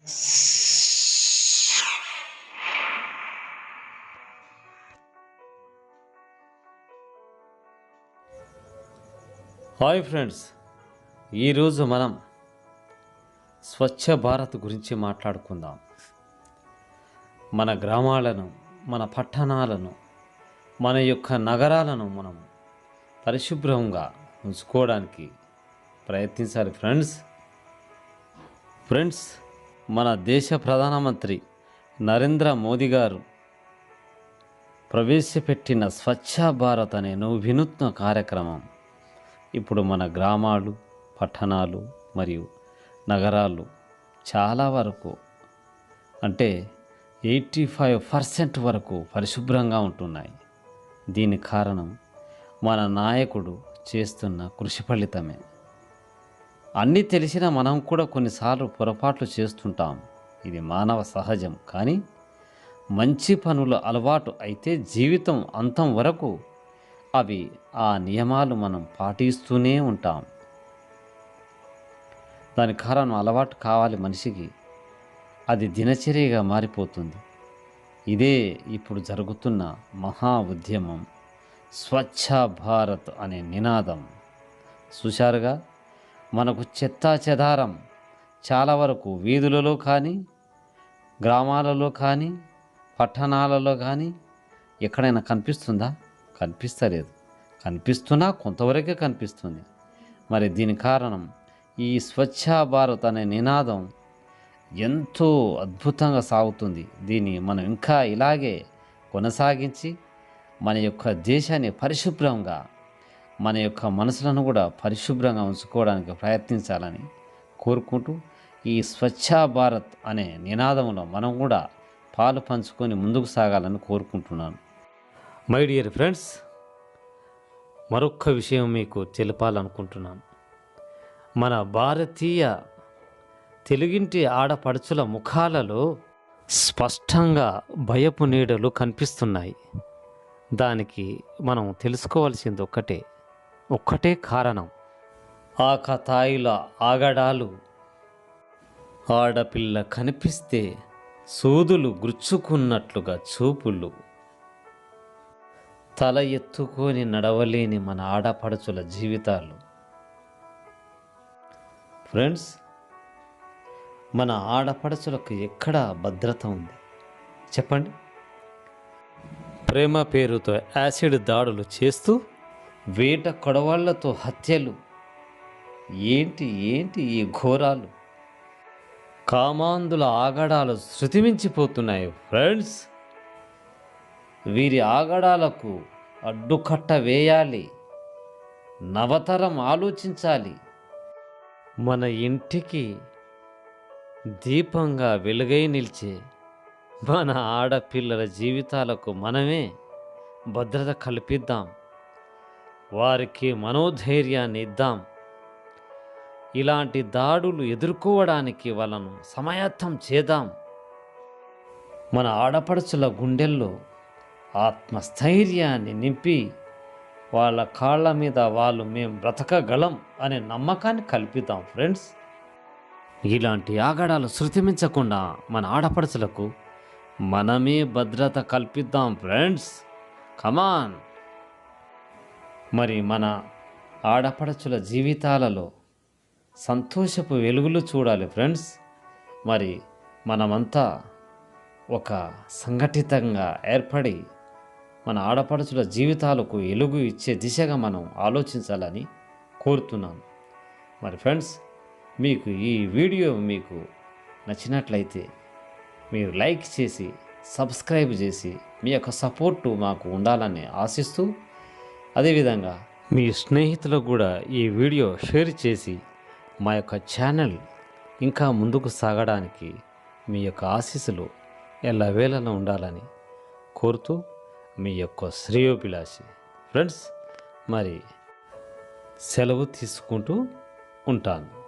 Hi friends ఈరోజు మనం స్వచ్ఛ భారత్ గురించి మాట్లాడుకుందాం. మన గ్రామాలను మన పట్టణాలను మన యొక్క నగరాలను మనం పరిశుభ్రంగా ఉంచుకోవడానికి ప్రయత్నించాలి ఫ్రెండ్స్. ఫ్రెండ్స్ మన దేశ ప్రధానమంత్రి నరేంద్ర మోదీ గారు ప్రవేశపెట్టిన స్వచ్ఛ భారత్ అనే వినూత్న కార్యక్రమం ఇప్పుడు మన గ్రామాలు పట్టణాలు మరియు నగరాలు చాలా వరకు అంటే ఎయిటీ ఫైవ్ పర్సెంట్ వరకు పరిశుభ్రంగా ఉంటున్నాయి. దీని కారణం మన నాయకుడు చేస్తున్న కృషి ఫలితమే. అన్నీ తెలిసిన మనం కూడా కొన్నిసార్లు పొరపాట్లు చేస్తుంటాం. ఇది మానవ సహజం. కానీ మంచి పనుల అలవాటు అయితే జీవితం అంతం వరకు అవి ఆ నియమాలు మనం పాటిస్తూనే ఉంటాం. దాని కారణం అలవాటు కావాలి మనిషికి. అది దినచర్యగా మారిపోతుంది. ఇదే ఇప్పుడు జరుగుతున్న మహా ఉద్యమం. స్వచ్ఛ భారత్ అనే నినాదం. చూశారుగా? మనకు చెత్తా చెదారం చాలా వరకు వీధులలో కానీ గ్రామాలలో కానీ పట్టణాలలో కానీ ఎక్కడైనా కనిపిస్తుందా? కనిపిస్తలేదు. కనిపిస్తున్నా కొంతవరకే కనిపిస్తుంది. మరి దీని కారణం ఈ స్వచ్ఛ భారత్ అనే నినాదం ఎంతో అద్భుతంగా సాగుతుంది. దీన్ని మనం ఇంకా ఇలాగే కొనసాగించి మన యొక్క దేశాన్ని పరిశుభ్రంగా మన యొక్క మనసులను కూడా పరిశుభ్రంగా ఉంచుకోవడానికి ప్రయత్నించాలని కోరుకుంటూ ఈ స్వచ్ఛ భారత్ అనే నినాదంలో మనం కూడా పాలు పంచుకొని ముందుకు సాగాలని కోరుకుంటున్నాను. మై డియర్ ఫ్రెండ్స్ మరొక్క విషయం మీకు తెలపాలనుకుంటున్నాను. మన భారతీయ తెలుగింటి ఆడపడుచుల ముఖాలలో స్పష్టంగా భయపు నీడలు కనిపిస్తున్నాయి. దానికి మనం తెలుసుకోవాల్సింది ఒక్కటే. ఒక్కటే కారణం. ఆ కథాయిల ఆగడాలు. ఆడపిల్ల కనిపిస్తే సూదులు గుచ్చుకున్నట్లుగా చూపులు. తల ఎత్తుకొని నడవలేని మన ఆడపడుచుల జీవితాలు. ఫ్రెండ్స్ మన ఆడపడుచులకు ఎక్కడ భద్రత ఉంది? చెప్పండి. ప్రేమ పేరుతో యాసిడ్ దాడులు చేస్తూ వేట కొడవాళ్ళతో హత్యలు. ఏంటి ఏంటి ఈ ఘోరాలు? కామాంధుల ఆగడాలు శృతిమించిపోతున్నాయి ఫ్రెండ్స్. వీరి ఆగడాలకు అడ్డుకట్ట వేయాలి. నవతరం ఆలోచించాలి. మన ఇంటికి దీపంగా వెలుగై నిలిచే మన ఆడపిల్లల జీవితాలకు మనమే భద్రత కల్పిద్దాం. వారికి మనోధైర్యాన్ని ఇద్దాం. ఇలాంటి దాడులు ఎదుర్కోవడానికి వాళ్ళను సమాయత్తం చేద్దాం. మన ఆడపడుచుల గుండెల్లో ఆత్మస్థైర్యాన్ని నింపి వాళ్ళ కాళ్ళ మీద వాళ్ళు మేము బ్రతకగలం అనే నమ్మకాన్ని కల్పిద్దాం ఫ్రెండ్స్. ఇలాంటి ఆగడాలు శృతిమించకుండా మన ఆడపడుచులకు మనమే భద్రత కల్పిద్దాం ఫ్రెండ్స్. కమాన్! మరి మన ఆడపడుచుల జీవితాలలో సంతోషపు వెలుగులు చూడాలి ఫ్రెండ్స్. మరి మనమంతా ఒక సంఘటితంగా ఏర్పడి మన ఆడపడుచుల జీవితాలకు వెలుగు ఇచ్చే దిశగా మనం ఆలోచించాలని కోరుతున్నాను మరి ఫ్రెండ్స్ మీకు ఈ వీడియో మీకు నచ్చినట్లయితే మీరు లైక్ చేసి సబ్స్క్రైబ్ చేసి మీ యొక్క సపోర్టు మాకు ఉండాలని ఆశిస్తూ అదేవిధంగా మీ స్నేహితులకు కూడా ఈ వీడియో షేర్ చేసి మా యొక్క ఛానల్ ఇంకా ముందుకు సాగడానికి మీ యొక్క ఆశీస్సులు ఎల్లవేళలా ఉండాలని కోరుతూ మీ యొక్క శ్రేయోభిలాషి. ఫ్రెండ్స్ మరి సెలవు తీసుకుంటూ ఉంటాను.